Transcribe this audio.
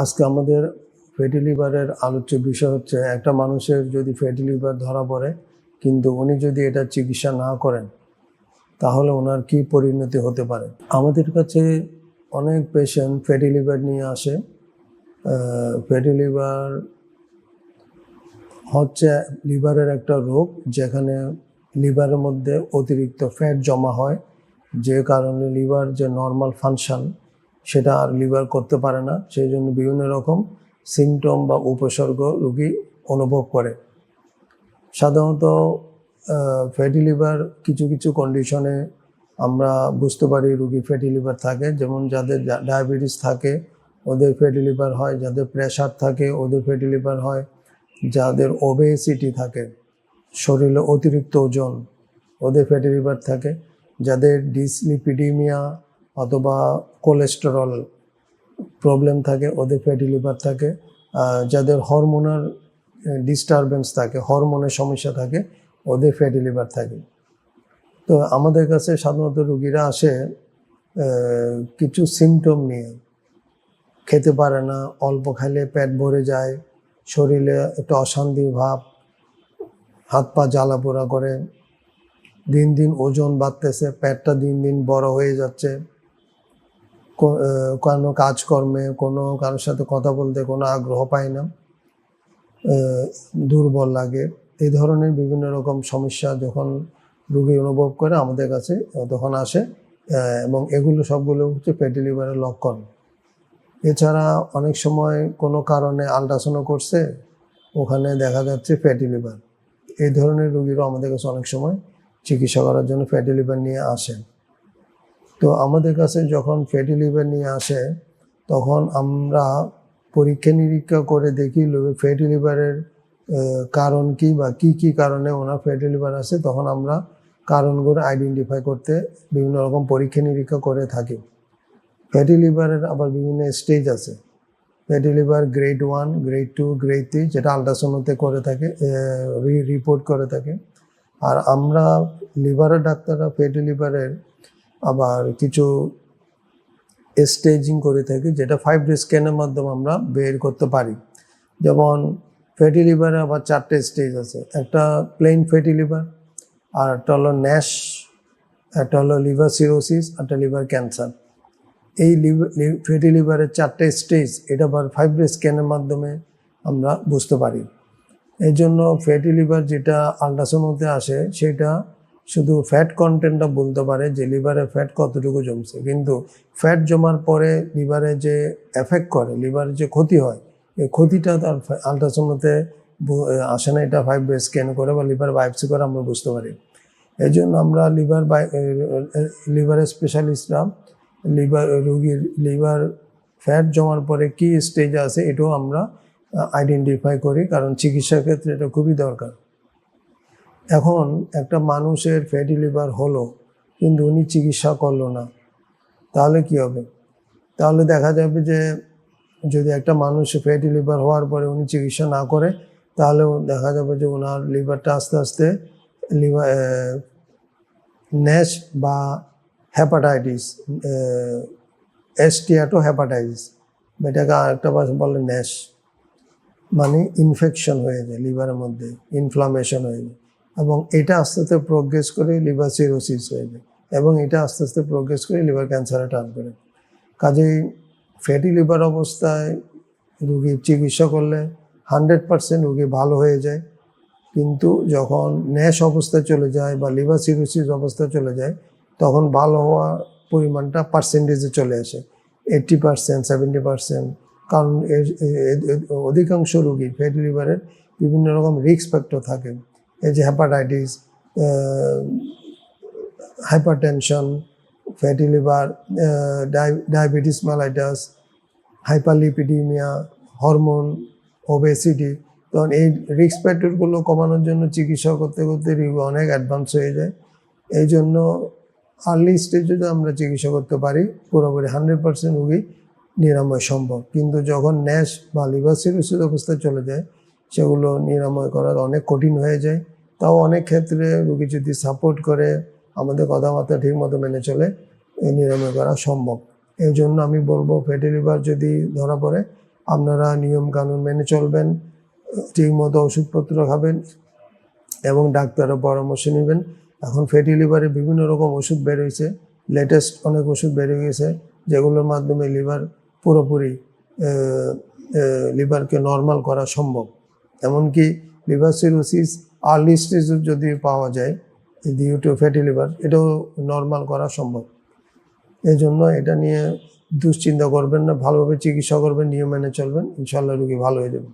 আজকে আমাদের ফ্যাটি লিভারের আলোচ্য বিষয় হচ্ছে, একটা মানুষের যদি ফ্যাটি লিভার ধরা পড়ে, কিন্তু উনি যদি এটা চিকিৎসা না করেন, তাহলে ওনার কি পরিণতি হতে পারে? আমাদের কাছে অনেক পেশেন্ট ফ্যাটি লিভার নিয়ে আসে। ফ্যাটি লিভার হচ্ছে লিভারের একটা রোগ, যেখানে লিভারের মধ্যে অতিরিক্ত ফ্যাট জমা হয়, যে কারণে লিভার যে নর্মাল ফাংশন সেটা আর লিভার করতে পারে না। সেই জন্য বিভিন্ন রকম সিমটম বা উপসর্গ রোগী অনুভব করে। সাধারণত ফ্যাটি লিভার কিছু কিছু কন্ডিশনে আমরা বুঝতে পারি রুগী ফ্যাটি লিভার থাকে। যেমন যাদের ডায়াবেটিস থাকে, ওদের ফ্যাটি লিভার হয়। যাদের প্রেশার থাকে, ওদের ফ্যাটি লিভার হয়। যাদের ওবেসিটি থাকে, শরীরে অতিরিক্ত ওজন, ওদের ফ্যাটি লিভার থাকে। যাদের ডিসলিপিডিমিয়া অথবা কোলেস্টেরল প্রবলেম থাকে, ওদের ফ্যাটি লিভার থাকে যাদের হরমোনাল ডিস্টারবেন্স থাকে হরমোনের সমস্যা থাকে, ওদের ফ্যাটি লিভার থাকে। তো আমাদের কাছে সাধারণত রুগীরা আসে কিছু সিমটম নিয়ে। খেতে পারে না, অল্প খাইলে পেট ভরে যায়, শরীরে একটা অশান্তি ভাব, হাত পা জ্বালা পোড়া করে, দিন দিন ওজন বাড়তেছে, পেটটা দিন দিন বড় হয়ে যাচ্ছে। কোনো কাজকর্মে, কোনো কারোর সাথে কথা বলতে কোনো আগ্রহ পায় না দুর্বল লাগে। এই ধরনের বিভিন্ন রকম সমস্যা যখন রোগী অনুভব করে আমাদের কাছে, তখন আসে এবং এগুলো সবগুলো হচ্ছে ফ্যাটি লিভারের লক্ষণ। এছাড়া অনেক সময় কোনো কারণে আল্ট্রাসাউন্ড করছে, ওখানে দেখা যাচ্ছে ফ্যাটি লিভার এই ধরনের রোগীরাও আমাদের কাছে অনেক সময় চিকিৎসা করার জন্য ফ্যাটি লিভার নিয়ে আসেন। তো আমাদের কাছে যখন ফ্যাটি লিভার নিয়ে আসে, তখন আমরা পরীক্ষা নিরীক্ষা করে দেখি ফ্যাটি লিভারের কারণ কি বা কি কি কারণে ওনার ফ্যাটি লিভার আছে তখন আমরা কারণগুলো আইডেন্টিফাই করতে বিভিন্ন রকম পরীক্ষা নিরীক্ষা করে থাকি। ফ্যাটি লিভারের আবার বিভিন্ন স্টেজ আছে। Fatty liver grade one grade two grade three যেটা আলট্রাসাউন্ডতে করে থাকে রিপোর্ট করে থাকে। আর আমরা লিভারের ডাক্তাররা ফ্যাটি লিভারের আবার কিছু স্টেজিং করে থাকি, যেটা ফাইভ ডে স্ক্যানের মাধ্যমে আমরা বের করতে পারি। যেমন ফ্যাটি লিভারে আবার চারটে স্টেজ আছে, একটা প্লেন ফ্যাটি লিভার আর একটা হলো ন্যাশ একটা হলো লিভার সিরোসিস একটা লিভার ক্যান্সার এই লিভার ফ্যাটি লিভারের চারটে স্টেজ এটা আবার ফাইভ ডি স্ক্যানের মাধ্যমে আমরা বুঝতে পারি। এই জন্য ফ্যাটি লিভার যেটা আল্ট্রাসাউন্ডতে আসে, সেটা শুধু ফ্যাট কন্টেন্টটা বলতে পারে যে লিভারে ফ্যাট কতটুকু জমছে। কিন্তু ফ্যাট জমার পরে লিভারে যে এফেক্ট করে লিভারে যে ক্ষতি হয় এই ক্ষতিটা তার আল্ট্রাসাউন্ডতে আসে না, এটা ফাইভ স্ক্যান করে বা লিভার বায়োপসি করে আমরা বুঝতে পারি। এই জন্য আমরা লিভার বাই লিভারের স্পেশালিস্টরা লিভার রোগীর লিভার ফ্যাট জমার পরে কি স্টেজ আছে এটাও আমরা আইডেন্টিফাই করি। কারণ চিকিৎসার ক্ষেত্রে এটা খুবই দরকার। এখন একটা মানুষের ফ্যাটি লিভার হলো, কিন্তু উনি চিকিৎসা করল না, তাহলে কি হবে? তাহলে দেখা যাবে যে যদি একটা মানুষ ফ্যাটি লিভার হওয়ার পরে উনি চিকিৎসা না করে তাহলে দেখা যাবে যে ওনার লিভারটা আস্তে আস্তে লিভার ন্যাশ বা হ্যাপাটাইটিস এসটিয়াটো হ্যাপাটাইটিস এটাকে আরেকটা ভাষা বলে ন্যাশ মানে ইনফেকশন হয়ে যায় লিভারের মধ্যে ইনফ্লামেশন হয়ে যায়। এবং এটা আস্তে আস্তে প্রোগ্রেস করে লিভার সিরোসিস হয়ে যায় এবং এটা আস্তে আস্তে প্রোগ্রেস করে লিভার ক্যান্সারে টার্ন করে। কাজেই ফ্যাটি লিভার অবস্থায় রুগীর চিকিৎসা করলে হান্ড্রেড পার্সেন্ট রুগী ভালো হয়ে যায়। কিন্তু যখন ন্যাশ অবস্থায় চলে যায় বা লিভার সিরোসিস অবস্থায় চলে যায়, তখন ভালো হওয়ার পরিমাণটা পার্সেন্টেজে চলে আসে। এইট্টি পার্সেন্ট সেভেন্টি পার্সেন্ট কারণ অধিকাংশ রুগী ফ্যাটি লিভারের বিভিন্ন রকম রিস্ক ফ্যাক্টর থাকে। এই যে hepatitis hypertension fatty liver diabetes mellitus hyperlipidaemia hormone obesity তখন এই রিক্স ফ্যাক্টরগুলো কমানোর জন্য চিকিৎসা করতে করতে অনেক অ্যাডভান্স হয়ে যায়। এই জন্য আর্লি স্টেজে যদি আমরা চিকিৎসা করতে পারি, পুরোপুরি হান্ড্রেড পার্সেন্ট রুগী নিরাময় সম্ভব। কিন্তু যখন ন্যাশ বা লিভার সিরোসিস অবস্থায় চলে যায় সেগুলো নিরাময় করা অনেক কঠিন হয়ে যায়। তাও অনেক ক্ষেত্রে রুগী যদি সাপোর্ট করে, আমাদের কথাবার্তা ঠিক মতো মেনে চলে, এই নিরাময় করা সম্ভব। এই জন্য আমি বলব ফ্যাটি লিভার যদি ধরা পড়ে, আপনারা নিয়ম কানুন মেনে চলবেন, ঠিক মতো ওষুধপত্র খাবেন এবং ডাক্তারের পরামর্শ নেবেন। এখন ফ্যাটি লিভারে বিভিন্ন রকম ওষুধ বের হয়েছে লেটেস্ট অনেক ওষুধ বের হয়ে গেছে, যেগুলোর মাধ্যমে লিভার পুরোপুরি লিভারকে নর্মাল করা সম্ভব। এমনকি লিভার সিরোসিস আর্লি স্টেজ যদি পাওয়া যায় ডিউ টু ফ্যাটি লিভার, এটাও নর্মাল করা সম্ভব। এই জন্য এটা নিয়ে দুশ্চিন্তা করবেন না, ভালোভাবে চিকিৎসা করবেন, নিয়ম মেনে চলবেন ইনশাল্লাহ রুগী ভালো হয়ে যাবে।